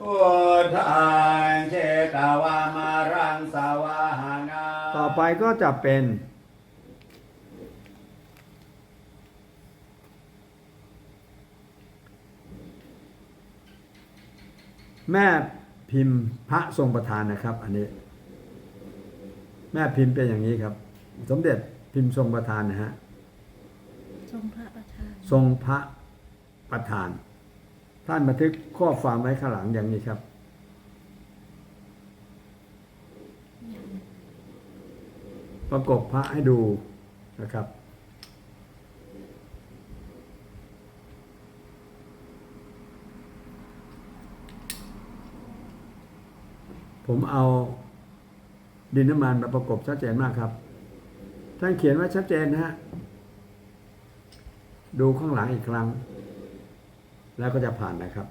พุทังเจตวามารังสวาหนาต่อไปก็จะเป็นแม่พิมพ์พระทรงประธานนะครับ อันนี้ แม่พิมพ์เป็นอย่างนี้ครับ สมเด็จพิมพ์ทรงประธานนะฮะทรงพระประธานทรงพระประธาน ท่านบันทึกข้อความไว้ข้างหลังอย่างนี้ครับประกบพระให้ดูนะครับ ผมเอาดินน้ำมันมาประกบชัดเจนมากครับ ท่านเขียนไว้ชัดเจนนะฮะ ดูข้างหลังอีกครั้ง แล้วก็จะผ่านนะครับ